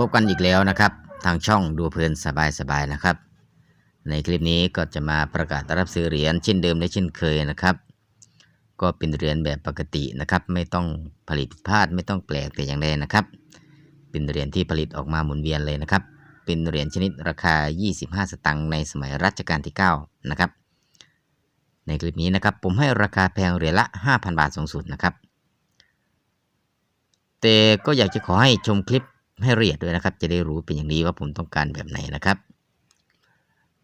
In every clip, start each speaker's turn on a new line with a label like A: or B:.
A: พบกันอีกแล้วนะครับ ทางช่องดูเพลินสบายๆนะครับ ในคลิปนี้ก็จะมาประกาศรับซื้อเหรียญเช่นเดิมและเช่นเคยนะครับ ก็เป็นเหรียญแบบปกตินะครับ ไม่ต้องผลิตพลาดไม่ต้องแปลกแต่อย่างใดนะครับ เป็นเหรียญที่ผลิตออกมาหมุนเวียนเลยนะครับ เป็นเหรียญชนิดราคา 25 สตังค์ในสมัยรัชกาลที่ 9 นะครับ ในคลิปนี้นะครับผมให้ราคาแพงเหรียญละ 5,000 บาทสูงสุดนะครับแต่ก็อยากจะขอให้ชมคลิป ให้ละเอียดด้วยนะครับ จะได้รู้เป็นอย่างดีว่าผมต้องการแบบไหนนะครับ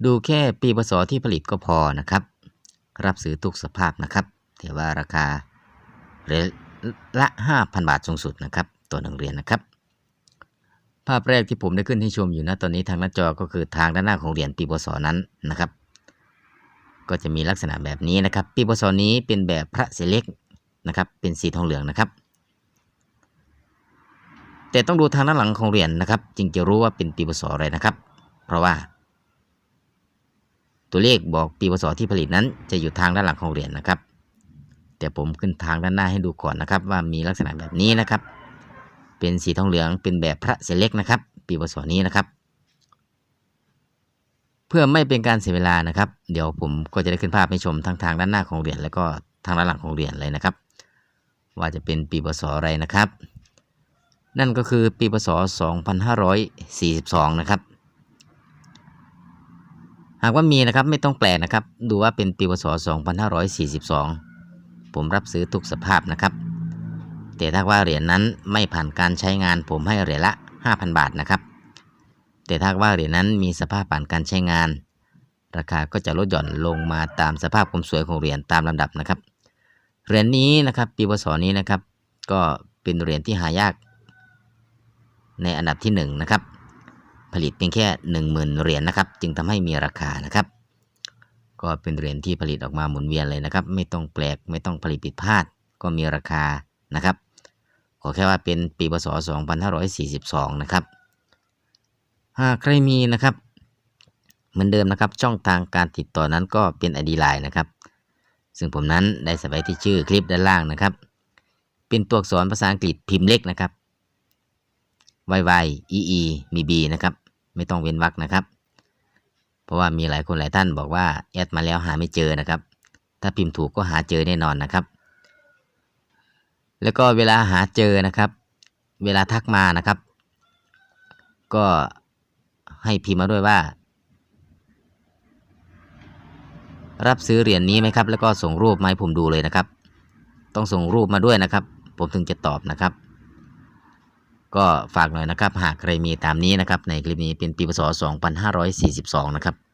A: ดูแค่ปีพศที่ผลิตก็พอนะครับ รับซื้อทุกสภาพนะครับแต่ว่าราคาเหรียญละ 5,000 บาทสูงสุดนะครับตัวหนึ่งเหรียญนะครับ ภาพแรกที่ผมได้ขึ้นให้ชมอยู่นะตอนนี้ทางหน้าจอก็คือทางด้านหน้าของเหรียญปีพศนั้นนะครับ ก็จะมีลักษณะแบบนี้นะครับ ปีพศนี้เป็นแบบพระเสเล็กนะครับ เป็นสีทองเหลืองนะครับ แต่ต้องดูทางด้านหลังของเหรียญนะครับ จึงจะรู้ว่าเป็นปีพศอะไรนะครับ เพราะว่า ตัวเลขบอกปีพศที่ผลิตนั้น จะอยู่ทางด้านหลังของเหรียญนะครับ แต่ผมขึ้นทางด้านหน้าให้ดูก่อนนะครับ ว่ามีลักษณะแบบนี้นะครับ เป็นสีทองเหลืองเป็นแบบพระเสเล็กนะครับ ปีพศนี้นะครับ เพื่อไม่เป็นการเสียเวลานะครับ เดี๋ยวผมก็จะได้ขึ้นภาพให้ชมทั้งทางด้านหน้าของเหรียญแล้วก็ทางด้านหลังของเหรียญเลยนะครับ ว่าจะเป็นปีพศอะไรนะครับ นั่นก็คือปีพศ 2542 นะครับ หากว่ามีนะครับไม่ต้องแปลนะครับ ดูว่าเป็นปีพศ 2542 ผมรับซื้อทุกสภาพนะครับ แต่ถ้าว่าเหรียญนั้นไม่ผ่านการใช้งานผมให้เหรียญละ 5,000 บาทนะครับ แต่ถ้าว่าเหรียญนั้นมีสภาพผ่านการใช้งาน ราคาก็จะลดหย่อนลงมาตามสภาพความสวยของเหรียญตามลำดับนะครับ เหรียญนี้นะครับปีพศนี้นะครับ ก็เป็นเหรียญที่หายาก ในอันดับที่1นงนะครับผลิตเพียงแค่ 10,000 เหรียญนะครับ จึงทำให้มีราคานะครับ ก็เป็นเหรียญที่ผลิตออกมาหมุนเวียนเลยนะครับ ไม่ต้องแปลกไม่ต้องผลิตผิดพลาด ก็มีราคานะครับขอแค่ว่าเป็นปีพศ 2542 นะครับหากใครมีนะครับ เหมือนเดิมนะครับ ช่องทางการติดต่อนั้นก็เป็น ID Line นะครับ ซึ่งผมนั้นได้ใส่ไว้ที่ชื่อคลิปด้านล่างนะครับ เป็นตัวอักษรภาษาอังกฤษพิมพ์เล็กนะครับ y y e e มี b นะครับ ไม่ต้องเว้นวรรคนะครับ เพราะว่ามีหลายคนหลายท่านบอกว่าแอดมาแล้วหาไม่เจอนะครับ ถ้าพิมพ์ถูกก็หาเจอแน่นอนนะครับ แล้วก็เวลาหาเจอนะครับ เวลาทักมานะครับ ก็ให้พิมพ์มาด้วยว่ารับซื้อเหรียญนี้ไหมครับ แล้วก็ส่งรูปมาให้ผมดูเลยนะครับ ต้องส่งรูปมาด้วยนะครับ ผมถึงจะตอบนะครับ ก็ฝากหน่อยนะครับ หากใครมีตามนี้นะครับ ในคลิปนี้เป็นปีพศ 2542 นะครับ